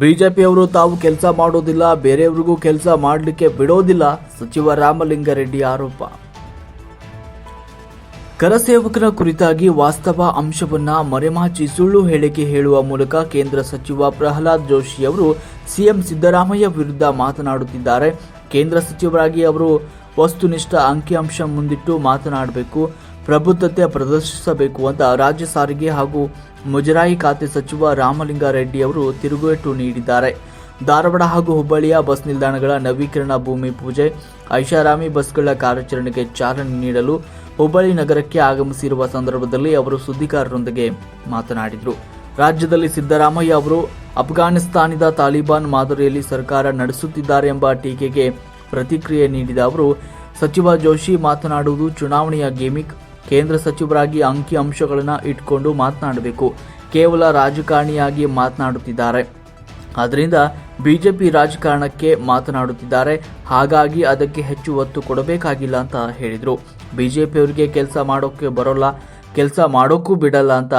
ಬಿಜೆಪಿಯವರು ತಾವು ಕೆಲಸ ಮಾಡೋದಿಲ್ಲ, ಬೇರೆಯವರಿಗೂ ಕೆಲಸ ಮಾಡಲಿಕ್ಕೆ ಬಿಡೋದಿಲ್ಲ, ಸಚಿವ ರಾಮಲಿಂಗಾರೆಡ್ಡಿ ಆರೋಪ. ಕರಸೇವಕರ ಕುರಿತಾಗಿ ವಾಸ್ತವ ಅಂಶವನ್ನ ಮರೆಮಾಚಿ ಸುಳ್ಳು ಹೇಳಿಕೆ ಹೇಳುವ ಮೂಲಕ ಕೇಂದ್ರ ಸಚಿವ ಪ್ರಹ್ಲಾದ್ ಜೋಶಿ ಅವರು ಸಿಎಂ ಸಿದ್ದರಾಮಯ್ಯ ವಿರುದ್ಧ ಮಾತನಾಡುತ್ತಿದ್ದಾರೆ. ಕೇಂದ್ರ ಸಚಿವರಾಗಿ ಅವರು ವಸ್ತುನಿಷ್ಠ ಅಂಕಿಅಂಶ ಮುಂದಿಟ್ಟು ಮಾತನಾಡಬೇಕು. ಪ್ರಬುದ್ಧತೆ ಪ್ರದರ್ಶಿಸಬೇಕು ಅಂತ ರಾಜ್ಯ ಸಾರಿಗೆ ಹಾಗೂ ಮುಜರಾಯಿ ಖಾತೆ ಸಚಿವ ರಾಮಲಿಂಗಾರೆಡ್ಡಿ ಅವರು ತಿರುಗೇಟು ನೀಡಿದ್ದಾರೆ. ಧಾರವಾಡ ಹಾಗೂ ಹುಬ್ಬಳ್ಳಿಯ ಬಸ್ ನಿಲ್ದಾಣಗಳ ನವೀಕರಣ ಭೂಮಿ ಪೂಜೆ, ಐಷಾರಾಮಿ ಬಸ್ಗಳ ಕಾರ್ಯಾಚರಣೆಗೆ ಚಾಲನೆ ನೀಡಲು ಹುಬ್ಬಳ್ಳಿ ನಗರಕ್ಕೆ ಆಗಮಿಸಿರುವ ಸಂದರ್ಭದಲ್ಲಿ ಅವರು ಸುದ್ದಿಗಾರರೊಂದಿಗೆ ಮಾತನಾಡಿದರು. ರಾಜ್ಯದಲ್ಲಿ ಸಿದ್ದರಾಮಯ್ಯ ಅವರು ಅಫ್ಘಾನಿಸ್ತಾನದ ತಾಲಿಬಾನ್ ಮಾದರಿಯಲ್ಲಿ ಸರ್ಕಾರ ನಡೆಸುತ್ತಿದ್ದಾರೆ ಎಂಬ ಟೀಕೆಗೆ ಪ್ರತಿಕ್ರಿಯೆ ನೀಡಿದ ಅವರು, ಸಚಿವ ಜೋಶಿ ಮಾತನಾಡುವುದು ಚುನಾವಣೆಯ ಗೇಮಿಕ್ ಕೇಂದ್ರ ಸಚಿವರಾಗಿ ಅಂಕಿ ಅಂಶಗಳನ್ನು ಇಟ್ಕೊಂಡು ಮಾತನಾಡಬೇಕು. ಕೇವಲ ರಾಜಕಾರಣಿಯಾಗಿ ಮಾತನಾಡುತ್ತಿದ್ದಾರೆ. ಆದ್ದರಿಂದ ಬಿಜೆಪಿ ರಾಜಕಾರಣಕ್ಕೆ ಮಾತನಾಡುತ್ತಿದ್ದಾರೆ. ಹಾಗಾಗಿ ಅದಕ್ಕೆ ಹೆಚ್ಚು ಒತ್ತು ಕೊಡಬೇಕಾಗಿಲ್ಲ ಅಂತ ಹೇಳಿದರು. ಬಿಜೆಪಿಯವರಿಗೆ ಕೆಲಸ ಮಾಡೋಕ್ಕೆ ಬರೋಲ್ಲ, ಕೆಲಸ ಮಾಡೋಕ್ಕೂ ಬಿಡಲ್ಲ ಅಂತ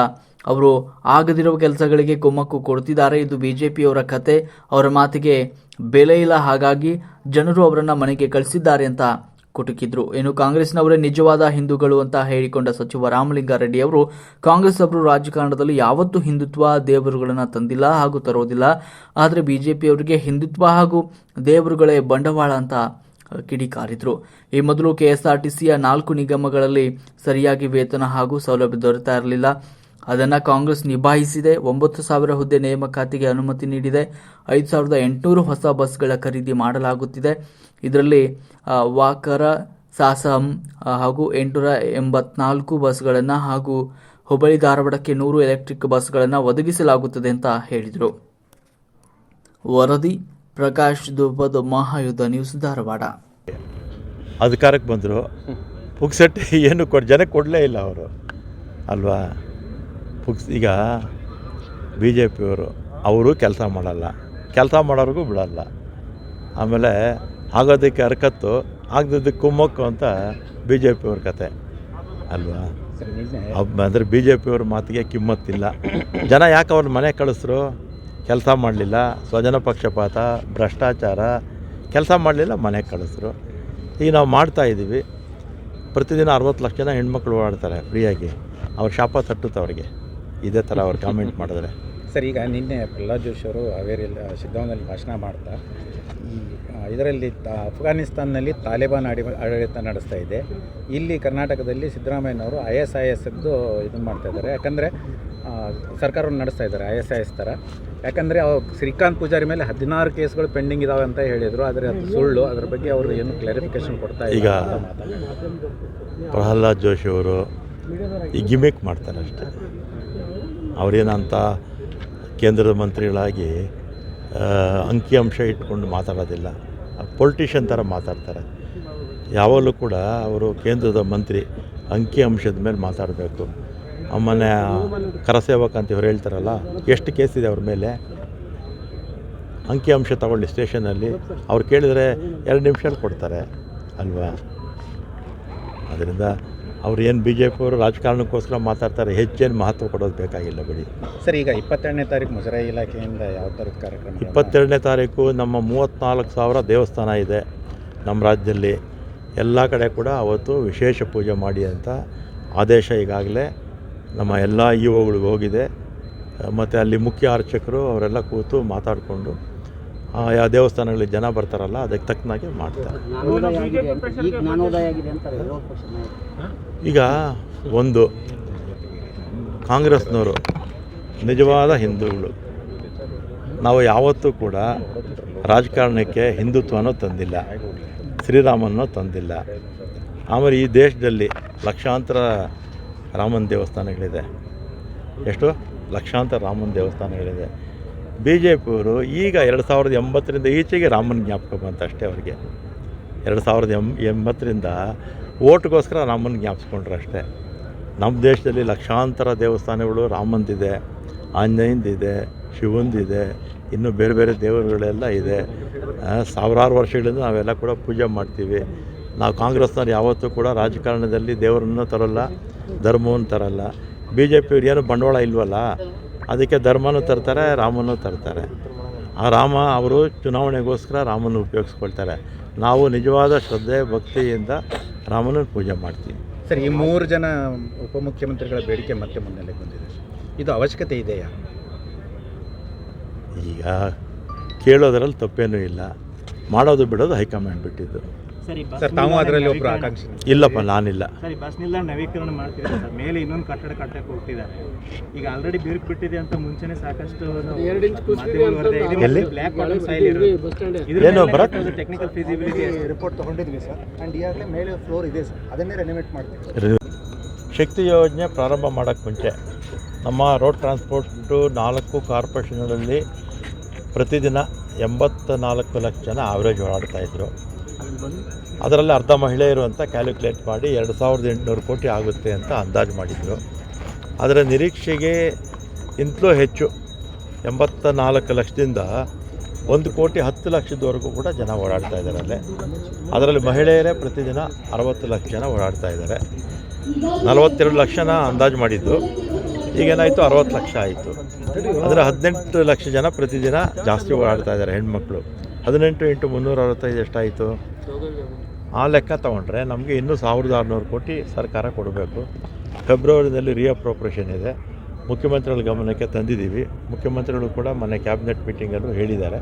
ಅವರು ಆಗದಿರುವ ಕೆಲಸಗಳಿಗೆ ಕುಮ್ಮಕ್ಕು ಕೊಡ್ತಿದ್ದಾರೆ. ಇದು ಬಿಜೆಪಿಯವರ ಕತೆ. ಅವರ ಮಾತಿಗೆ ಬೆಲೆ ಇಲ್ಲ. ಹಾಗಾಗಿ ಜನರು ಅವರನ್ನು ಮನೆಗೆ ಕಳಿಸಿದ್ದಾರೆ ಅಂತ ಕುಟುಕಿದ್ರು. ಇನ್ನು ಕಾಂಗ್ರೆಸ್ನವರೇ ನಿಜವಾದ ಹಿಂದೂಗಳು ಅಂತ ಹೇಳಿಕೊಂಡ ಸಚಿವ ರಾಮಲಿಂಗಾರೆಡ್ಡಿ ಅವರು, ಕಾಂಗ್ರೆಸ್ ಅವರು ರಾಜಕಾರಣದಲ್ಲಿ ಯಾವತ್ತೂ ಹಿಂದುತ್ವ ದೇವರುಗಳನ್ನು ತಂದಿಲ್ಲ ಹಾಗೂ ತರೋದಿಲ್ಲ. ಆದರೆ ಬಿಜೆಪಿಯವರಿಗೆ ಹಿಂದುತ್ವ ಹಾಗೂ ದೇವರುಗಳೇ ಬಂಡವಾಳ ಅಂತ ಕಿಡಿಕಾರಿದ್ರು. ಈ ಮೊದಲು ಕೆಎಸ್ಆರ್ಟಿಸಿಯ ನಾಲ್ಕು ನಿಗಮಗಳಲ್ಲಿ ಸರಿಯಾಗಿ ವೇತನ ಹಾಗೂ ಸೌಲಭ್ಯ ದೊರೆತಾ ಇರಲಿಲ್ಲ. ಅದನ್ನು ಕಾಂಗ್ರೆಸ್ ನಿಭಾಯಿಸಿದೆ. ಒಂಬತ್ತು ಸಾವಿರ ಹುದ್ದೆ ನೇಮಕಾತಿಗೆ ಅನುಮತಿ ನೀಡಿದೆ. ಐದು ಸಾವಿರದ ಎಂಟುನೂರು ಹೊಸ ಬಸ್ಗಳ ಖರೀದಿ ಮಾಡಲಾಗುತ್ತಿದೆ. ಇದರಲ್ಲಿ ವಾಕರ ಸಾಸಂ ಹಾಗೂ ಎಂಟುನೂರ ಎಂಬತ್ನಾಲ್ಕು ಬಸ್ಗಳನ್ನು ಹಾಗೂ ಹುಬ್ಬಳ್ಳಿ ಧಾರವಾಡಕ್ಕೆ ನೂರು ಎಲೆಕ್ಟ್ರಿಕ್ ಬಸ್ಗಳನ್ನು ಒದಗಿಸಲಾಗುತ್ತದೆ ಅಂತ ಹೇಳಿದರು. ವರದಿ ಪ್ರಕಾಶ್ ದುಬ್ಬದ ಮಹಾಯುದ್ಧ ನ್ಯೂಸ್ ಧಾರವಾಡ. ಅಧಿಕಾರಕ್ಕೆ ಬಂದರು. ಪುಕ್ಸಟ್ಟೆ ಏನು ಕೊಡ್ ಜನಕ್ಕೆ ಕೊಡಲೇ ಇಲ್ಲ ಅವರು. ಅಲ್ವಾ? ಪುಕ್ಸ್ ಈಗ ಬಿ ಜೆ ಪಿಯವರು ಅವರು ಕೆಲಸ ಮಾಡಲ್ಲ. ಕೆಲಸ ಮಾಡೋರಿಗೂ ಬಿಡಲ್ಲ. ಆಮೇಲೆ ಆಗೋದಕ್ಕೆ ಹರಕತ್ತು ಆಗದಿದ್ದಕ್ಕೆ ಕುಮ್ಮಕ್ಕು ಅಂತ ಬಿ ಜೆ ಪಿಯವ್ರ ಕತೆ. ಅಲ್ವಾ? ಅಂದರೆ ಬಿ ಜೆ ಪಿಯವ್ರ ಮಾತಿಗೆ ಕಿಮ್ಮತ್ತಿಲ್ಲ. ಜನ ಯಾಕೆ ಅವ್ರ ಮನೆ ಕಳಿಸ್ರು? ಕೆಲಸ ಮಾಡಲಿಲ್ಲ. ಸ್ವಜನ ಪಕ್ಷಪಾತ, ಭ್ರಷ್ಟಾಚಾರ, ಕೆಲಸ ಮಾಡಲಿಲ್ಲ ಮನೆಗೆ ಕಳಿಸ್ರು. ಈಗ ನಾವು ಮಾಡ್ತಾ ಇದ್ದೀವಿ. ಪ್ರತಿದಿನ ಅರವತ್ತು ಲಕ್ಷ ಜನ ಹೆಣ್ಮಕ್ಳು ಓಡಾಡ್ತಾರೆ ಫ್ರೀಯಾಗಿ. ಅವ್ರ ಶಾಪ ತಟ್ಟುತ್ತೆ ಅವ್ರಿಗೆ. ಇದೇ ಥರ ಅವ್ರು ಕಾಮೆಂಟ್ ಮಾಡಿದ್ರೆ. ಸರ್ ಈಗ ನಿನ್ನೆ ಪ್ರಹ್ಲಾದ್ ಜೋಶಿ ಅವರು ಹಾವೇರಿಯಲ್ಲಿ ಸಿದ್ದವನದಲ್ಲಿ ಭಾಷಣ ಮಾಡ್ತಾ ಈ ಇದರಲ್ಲಿ ಅಫ್ಘಾನಿಸ್ತಾನ್ನಲ್ಲಿ ತಾಲಿಬಾನ್ ಆಡಿ ಆಡಳಿತ ನಡೆಸ್ತಾ ಇದೆ. ಇಲ್ಲಿ ಕರ್ನಾಟಕದಲ್ಲಿ ಸಿದ್ದರಾಮಯ್ಯನವರು ಐ ಎಸ್ ಐ ಎಸ್ ಎದ್ದು ಇದನ್ನು ಮಾಡ್ತಾ ಇದ್ದಾರೆ. ಯಾಕಂದರೆ ಸರ್ಕಾರವನ್ನು ನಡೆಸ್ತಾ ಇದ್ದಾರೆ ಐ ಎಸ್ ಐ ಎಸ್ ಥರ. ಯಾಕಂದರೆ ಅವ್ರು ಶ್ರೀಕಾಂತ್ ಪೂಜಾರಿ ಮೇಲೆ ಹದಿನಾರು ಕೇಸ್ಗಳು ಪೆಂಡಿಂಗ್ ಇದಾವೆ ಅಂತ ಹೇಳಿದರು. ಆದರೆ ಅದು ಸುಳ್ಳು. ಅದ್ರ ಬಗ್ಗೆ ಅವರು ಏನು ಕ್ಲಾರಿಫಿಕೇಶನ್ ಕೊಡ್ತಾ ಈಗ. ಪ್ರಹ್ಲಾದ್ ಜೋಶಿ ಅವರು ಈ ಗಿಮಿಕ್ ಮಾಡ್ತಾರೆ ಅಷ್ಟೇ ಅವರೇನಂತ ಕೇಂದ್ರದ ಮಂತ್ರಿಗಳಾಗಿ ಅಂಕಿಅಂಶ ಇಟ್ಕೊಂಡು ಮಾತಾಡೋದಿಲ್ಲ. ಪೊಲಿಟಿಷಿಯನ್ ಥರ ಮಾತಾಡ್ತಾರೆ. ಯಾವಾಗಲೂ ಕೂಡ ಅವರು ಕೇಂದ್ರದ ಮಂತ್ರಿ ಅಂಕಿಅಂಶದ ಮೇಲೆ ಮಾತಾಡಬೇಕು. ಆಮೇಲೆ ಕರಸೇವಕ ಅಂತ ಇವ್ರು ಹೇಳ್ತಾರಲ್ಲ, ಎಷ್ಟು ಕೇಸ್ ಇದೆ ಅವ್ರ ಮೇಲೆ? ಅಂಕಿಅಂಶ ತಗೊಳ್ಳಿ ಸ್ಟೇಷನಲ್ಲಿ. ಅವ್ರು ಕೇಳಿದರೆ ಎರಡು ನಿಮಿಷದಲ್ಲಿ ಕೊಡ್ತಾರೆ, ಅಲ್ವಾ? ಅದರಿಂದ ಅವ್ರು ಏನು ಬಿ ಜೆ ಪಿಯವರು ರಾಜಕಾರಣಕ್ಕೋಸ್ಕರ ಮಾತಾಡ್ತಾರೆ ಹೆಚ್ಚೇನು ಮಹತ್ವ ಕೊಡೋದು ಬೇಕಾಗಿಲ್ಲ ಬಿಡಿ. ಸರ್ ಈಗ ಇಪ್ಪತ್ತೆರಡನೇ ತಾರೀಕು ಮುಜರಾಯಿ ಇಲಾಖೆಯಿಂದ ಯಾವ ಥರದ ಕಾರ್ಯಕ್ರಮ ಇಪ್ಪತ್ತೆರಡನೇ ತಾರೀಕು ನಮ್ಮ ಮೂವತ್ತ್ನಾಲ್ಕು ಸಾವಿರ ದೇವಸ್ಥಾನ ಇದೆ ನಮ್ಮ ರಾಜ್ಯದಲ್ಲಿ. ಎಲ್ಲ ಕಡೆ ಕೂಡ ಅವತ್ತು ವಿಶೇಷ ಪೂಜೆ ಮಾಡಿ ಅಂತ ಆದೇಶ ಈಗಾಗಲೇ ನಮ್ಮ ಎಲ್ಲ ಇ ಹೋಗಿದೆ. ಮತ್ತು ಅಲ್ಲಿ ಮುಖ್ಯ ಅರ್ಚಕರು ಅವರೆಲ್ಲ ಕೂತು ಮಾತಾಡಿಕೊಂಡು ಯಾವ ದೇವಸ್ಥಾನಗಳಿಗೆ ಜನ ಬರ್ತಾರಲ್ಲ ಅದಕ್ಕೆ ತಕ್ಕನಾಗೆ ಮಾಡ್ತಾರೆ. ಈಗ ಒಂದು ಕಾಂಗ್ರೆಸ್ನವರು ನಿಜವಾದ ಹಿಂದೂಗಳು. ನಾವು ಯಾವತ್ತೂ ಕೂಡ ರಾಜಕಾರಣಕ್ಕೆ ಹಿಂದುತ್ವನೂ ತಂದಿಲ್ಲ ಶ್ರೀರಾಮನೂ ತಂದಿಲ್ಲ. ಆಮೇಲೆ ಈ ದೇಶದಲ್ಲಿ ಲಕ್ಷಾಂತರ ರಾಮನ ದೇವಸ್ಥಾನಗಳಿದೆ. ಎಷ್ಟು? ಲಕ್ಷಾಂತರ ರಾಮನ ದೇವಸ್ಥಾನಗಳಿದೆ. ಬಿ ಜೆ ಪಿಯವರು ಈಗ ಎರಡು ಸಾವಿರದ ಎಂಬತ್ತರಿಂದ ಈಚೆಗೆ ರಾಮನ ಜ್ಞಾಪಕ ಬಂತು ಅಷ್ಟೇ ಅವರಿಗೆ. ಎರಡು ಸಾವಿರದ ಎಂ, ಎಂಬತ್ತರಿಂದ ಓಟ್ಗೋಸ್ಕರ ರಾಮನ ಜ್ಞಾಪಿಸ್ಕೊಂಡ್ರು ಅಷ್ಟೇ. ನಮ್ಮ ದೇಶದಲ್ಲಿ ಲಕ್ಷಾಂತರ ದೇವಸ್ಥಾನಗಳು ರಾಮಂದಿದೆ, ಆಂಜನೇಯಂದಿದೆ, ಶಿವಂದಿದೆ, ಇನ್ನು ಬೇರೆ ಬೇರೆ ದೇವರುಗಳೆಲ್ಲ ಇದೆ. ಸಾವಿರಾರು ವರ್ಷಗಳಿಂದ ನಾವೆಲ್ಲ ಕೂಡ ಪೂಜೆ ಮಾಡ್ತೀವಿ. ನಾವು ಕಾಂಗ್ರೆಸ್ನವ್ರು ಯಾವತ್ತೂ ಕೂಡ ರಾಜಕಾರಣದಲ್ಲಿ ದೇವರನ್ನು ತರಲ್ಲ, ಧರ್ಮವನ್ನು ತರಲ್ಲ. ಬಿ ಜೆ ಪಿಯವ್ರು ಏನು ಬಂಡವಾಳ ಇಲ್ವಲ್ಲ? ಅದಕ್ಕೆ ಧರ್ಮನೂ ತರ್ತಾರೆ ರಾಮನೂ ತರ್ತಾರೆ. ಆ ರಾಮ ಅವರು ಚುನಾವಣೆಗೋಸ್ಕರ ರಾಮನ ಉಪಯೋಗಿಸ್ಕೊಳ್ತಾರೆ. ನಾವು ನಿಜವಾದ ಶ್ರದ್ಧೆ ಭಕ್ತಿಯಿಂದ ರಾಮನ ಪೂಜೆ ಮಾಡ್ತೀವಿ. ಸರ್ ಈ ಮೂರು ಜನ ಉಪಮುಖ್ಯಮಂತ್ರಿಗಳ ಬೇಡಿಕೆ ಮತ್ತೆ ಮುನ್ನೆಲೆಗೆ ಬಂದಿದೆ ಇದು ಅವಶ್ಯಕತೆ ಇದೆಯಾ? ಈಗ ಕೇಳೋದ್ರಲ್ಲಿ ತಪ್ಪೇನೂ ಇಲ್ಲ. ಮಾಡೋದು ಬಿಡೋದು ಹೈಕಮಾಂಡ್ ಬಿಟ್ಟಿದ್ದು. ಸರಿ ಸರ್ ತಾವು ಅದರಲ್ಲಿ ಒಬ್ಬರು ಆಕಾಂಕ್ಷಿ ಇಲ್ಲಪ್ಪ ನಾನಿಲ್ಲ. ಸರಿ ಬಸ್ ನಿಲ್ದಾಣ ನವೀಕರಣ ಮಾಡ್ತಿದ್ದಾರೆ ಸರ್? ಮೇಲೆ ಇನ್ನೊಂದು ಕಟ್ಟಡ ಕಟ್ಟಕ್ಕೆ ಹೋಗ್ತಿದ್ದಾರೆ. ಈಗ ಆಲ್ರೆಡಿ ಬಿರುಕು ಬಿಟ್ಟಿದೆ ಅಂತ ಮುಂಚೆನೆ ಸಾಕಷ್ಟು ಎಲ್ಲಿ? ಬ್ಲ್ಯಾಕ್ ವಾಟರ್ ಸೈಲ್ ಏನು ಭರತ್? ಟೆಕ್ನಿಕಲ್ ಫಿಸಿಬಿಲಿಟಿ ರಿಪೋರ್ಟ್ ತಗೊಂಡಿದ್ವಿ ಸರ್. ಅಂಡ್ ಈಗಾಗಲೇ ಮೇಲೆ ಫ್ಲೋರ್ ಇದೆ ಸರ್. ಅದನ್ನೇ ರೆನೋವೇಟ್ ಮಾಡ್ತೀವಿ. ಶಕ್ತಿ ಯೋಜನೆ ಪ್ರಾರಂಭ ಮಾಡೋಕ್ಕೆ ಮುಂಚೆ ನಮ್ಮ ರೋಡ್ ಟ್ರಾನ್ಸ್ಪೋರ್ಟು ನಾಲ್ಕು ಕಾರ್ಪೊರೇಷನ್ಗಳಲ್ಲಿ ಪ್ರತಿದಿನ ಎಂಬತ್ತ ನಾಲ್ಕು ಲಕ್ಷ ಜನ ಆವ್ರೇಜ್ ಓಡಾಡ್ತಾಯಿದ್ರು ಅದರಲ್ಲಿ ಅರ್ಧ ಮಹಿಳೆಯರು ಅಂತ ಕ್ಯಾಲ್ಕುಲೇಟ್ ಮಾಡಿ ಎರಡು ಸಾವಿರದ ಎಂಟುನೂರು ಕೋಟಿ ಆಗುತ್ತೆ ಅಂತ ಅಂದಾಜು ಮಾಡಿದರು. ಅದರ ನಿರೀಕ್ಷೆಗೆ ಇಂತಲೂ ಹೆಚ್ಚು. ಎಂಬತ್ತ ನಾಲ್ಕು ಲಕ್ಷದಿಂದ ಒಂದು ಕೋಟಿ ಹತ್ತು ಲಕ್ಷದವರೆಗೂ ಕೂಡ ಜನ ಓಡಾಡ್ತಾ ಇದ್ದಾರೆ ಅದರಲ್ಲಿ ಮಹಿಳೆಯರೇ ಪ್ರತಿದಿನ ಅರವತ್ತು ಲಕ್ಷ ಜನ ಓಡಾಡ್ತಾ ಇದ್ದಾರೆ. ನಲವತ್ತೆರಡು ಲಕ್ಷನ ಅಂದಾಜು ಮಾಡಿದ್ದು. ಈಗೇನಾಯಿತು ಅರವತ್ತು ಲಕ್ಷ ಆಯಿತು. ಅದರ ಹದಿನೆಂಟು ಲಕ್ಷ ಜನ ಪ್ರತಿದಿನ ಜಾಸ್ತಿ ಓಡಾಡ್ತಾ ಇದ್ದಾರೆ ಹೆಣ್ಮಕ್ಳು. ಹದಿನೆಂಟು ಇಂಟು ಮುನ್ನೂರ ಅರವತ್ತೈದು ಎಷ್ಟಾಯಿತು? ಆ ಲೆಕ್ಕ ತಗೊಂಡ್ರೆ ನಮಗೆ ಇನ್ನೂ ಸಾವಿರದ ಆರುನೂರು ಕೋಟಿ ಸರ್ಕಾರ ಕೊಡಬೇಕು. ಫೆಬ್ರವರಿನಲ್ಲಿ ರಿಅಪ್ರೋಪ್ರೇಷನ್ ಇದೆ. ಮುಖ್ಯಮಂತ್ರಿಗಳ ಗಮನಕ್ಕೆ ತಂದಿದ್ದೀವಿ. ಮುಖ್ಯಮಂತ್ರಿಗಳು ಕೂಡ ಮೊನ್ನೆ ಕ್ಯಾಬಿನೆಟ್ ಮೀಟಿಂಗಲ್ಲೂ ಹೇಳಿದ್ದಾರೆ.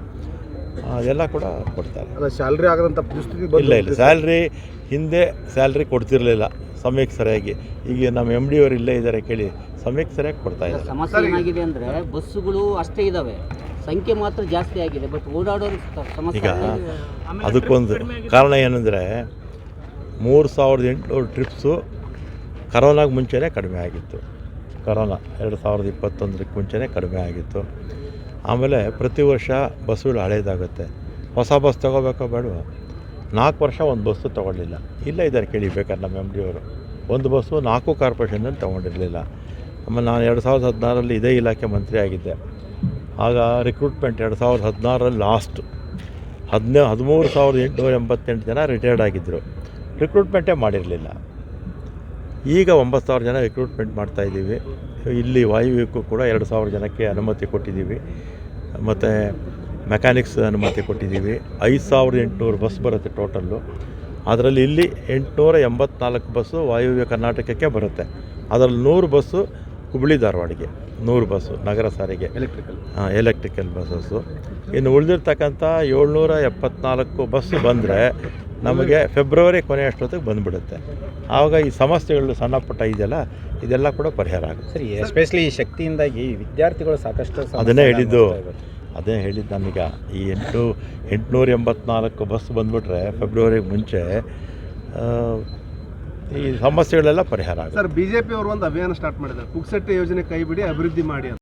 ಅದೆಲ್ಲ ಕೂಡ ಕೊಡ್ತಾರೆ. ಅಲ್ಲ ಸ್ಯಾಲ್ರಿ ಆಗದಂಥ ಪರಿಸ್ಥಿತಿ ಇಲ್ಲ ಇಲ್ಲ. ಸ್ಯಾಲ್ರಿ ಹಿಂದೆ ಸ್ಯಾಲ್ರಿ ಕೊಡ್ತಿರಲಿಲ್ಲ. ಸಮಯಕ್ಕೆ ಸರಿಯಾಗಿ. ಈಗ ನಮ್ಮ ಎಂ ಡಿ ಅವರು ಇಲ್ಲೇ ಇದ್ದಾರೆ ಕೇಳಿ ಸಮಯಕ್ಕೆ ಸರಿಯಾಗಿ ಕೊಡ್ತಾ ಇದ್ದಾರೆ. ಸಮಸ್ಯೆ ಏನಾಗಿದೆ ಅಂದ್ರೆ ಬಸ್ಸುಗಳು ಅಷ್ಟೇ ಇದಾವೆ. ಸಂಖ್ಯೆ ಮಾತ್ರ ಜಾಸ್ತಿ ಆಗಿದೆ ಬಟ್ ಓಡಾಡೋರು ಸಮಸ್ಯೆ ಈಗ ಆಗಿದೆ. ಅದಕ್ಕೊಂದು ಕಾರಣ ಏನಂದರೆ ಮೂರು ಸಾವಿರದ ಎಂಟುನೂರು ಟ್ರಿಪ್ಸು ಕರೋನಾಗೆ ಮುಂಚೆನೇ ಕಡಿಮೆ ಆಗಿತ್ತು. ಕರೋನಾ ಎರಡು ಸಾವಿರದ ಇಪ್ಪತ್ತೊಂದಕ್ಕೆ ಮುಂಚೆನೇ ಕಡಿಮೆ ಆಗಿತ್ತು. ಆಮೇಲೆ ಪ್ರತಿ ವರ್ಷ ಬಸ್ಸುಗಳು ಹಳೇದಾಗುತ್ತೆ. ಹೊಸ ಬಸ್ ತೊಗೋಬೇಕೋ ಬೇಡ ನಾಲ್ಕು ವರ್ಷ ಒಂದು ಬಸ್ಸು ತೊಗೊಳ್ಳಿಲ್ಲ ಇಲ್ಲ ಇದ್ದಾರೆ ಕೇಳಿಬೇಕಾದ್ರೆ ನಮ್ಮ ಎಂ ಡಿ ಅವರು. ಒಂದು ಬಸ್ಸು ನಾಲ್ಕು ಕಾರ್ಪೊರೇಷನಲ್ಲಿ ತೊಗೊಂಡಿರಲಿಲ್ಲ. ಆಮೇಲೆ ನಾನು ಎರಡು ಸಾವಿರದ ಹದಿನಾರರಲ್ಲಿ ಇದೇ ಇಲಾಖೆ ಮಂತ್ರಿ ಆಗಿದ್ದೆ. ಆಗ ರಿಕ್ರೂಟ್ಮೆಂಟ್ ಎರಡು ಸಾವಿರದ ಹದಿನಾರರಲ್ಲಿ ಲಾಸ್ಟ್ ಹದಿನೇ, ಹದಿಮೂರು ಸಾವಿರದ ಎಂಟುನೂರ ಎಂಬತ್ತೆಂಟು ಜನ ರಿಟೈರ್ಡ್ ಆಗಿದ್ದರು ರಿಕ್ರೂಟ್ಮೆಂಟೇ ಮಾಡಿರಲಿಲ್ಲ. ಈಗ ಒಂಬತ್ತು ಸಾವಿರ ಜನ ರಿಕ್ರೂಟ್ಮೆಂಟ್ ಮಾಡ್ತಾಯಿದ್ದೀವಿ ಇಲ್ಲಿ ವಾಯುವ್ಯಕ್ಕೂ ಕೂಡ ಎರಡು ಸಾವಿರ ಜನಕ್ಕೆ ಅನುಮತಿ ಕೊಟ್ಟಿದ್ದೀವಿ. ಮತ್ತು ಮೆಕ್ಯಾನಿಕ್ಸ್ ಅನುಮತಿ ಕೊಟ್ಟಿದ್ದೀವಿ. ಐದು ಸಾವಿರದ ಎಂಟುನೂರು ಬಸ್ ಬರುತ್ತೆ ಟೋಟಲ್ಲು ಅದರಲ್ಲಿ ಇಲ್ಲಿ ಎಂಟುನೂರ ಎಂಬತ್ನಾಲ್ಕು ಬಸ್ಸು ವಾಯುವ್ಯ ಕರ್ನಾಟಕಕ್ಕೆ ಬರುತ್ತೆ. ಅದರಲ್ಲಿ ನೂರು ಬಸ್ಸು ಹುಬ್ಳಿ ಧಾರವಾಡಿಗೆ ನೂರು ಬಸ್ಸು ನಗರ ಸಾರಿಗೆ. Electrical electrical buses. ಇನ್ನು ಉಳಿದಿರ್ತಕ್ಕಂಥ ಏಳ್ನೂರ ಎಪ್ಪತ್ನಾಲ್ಕು ಬಸ್ಸು ಬಂದರೆ ನಮಗೆ ಫೆಬ್ರವರಿ ಕೊನೆ ಅಷ್ಟೊತ್ತಿಗೆ ಬಂದುಬಿಡುತ್ತೆ. ಆವಾಗ ಈ ಸಮಸ್ಯೆಗಳು ಸಣ್ಣ ಪುಟ್ಟ ಇದೆಯಲ್ಲ ಇದೆಲ್ಲ ಕೂಡ ಪರಿಹಾರ ಆಗುತ್ತೆ. ಸರಿ ಎಸ್ಪೆಷಲಿ ಈ ಶಕ್ತಿಯಿಂದಾಗಿ ವಿದ್ಯಾರ್ಥಿಗಳು ಸಾಕಷ್ಟು ಅದನ್ನೇ ಹೇಳಿದ್ದು. ಅದೇ ಹೇಳಿದ್ದು ನನಗೆ ಈ ಎಂಟು ಎಂಟುನೂರ ಎಂಬತ್ನಾಲ್ಕು ಬಸ್ ಬಂದುಬಿಟ್ರೆ ಫೆಬ್ರವರಿಗೆ ಮುಂಚೆ ಈ ಸಮಸ್ಯೆಗಳೆಲ್ಲ ಪರಿಹಾರ ಆಗುತ್ತೆ. ಸರ್ ಬಿಜೆಪಿ ಅವರು ಒಂದು ಅಭಿಯಾನ ಸ್ಟಾರ್ಟ್ ಮಾಡಿದ್ದಾರೆ. ಪುಕ್ಸಟ್ಟೆ ಯೋಜನೆ ಕೈ ಬಿಡಿ ಅಭಿವೃದ್ಧಿ ಮಾಡಿ ಅಂತ.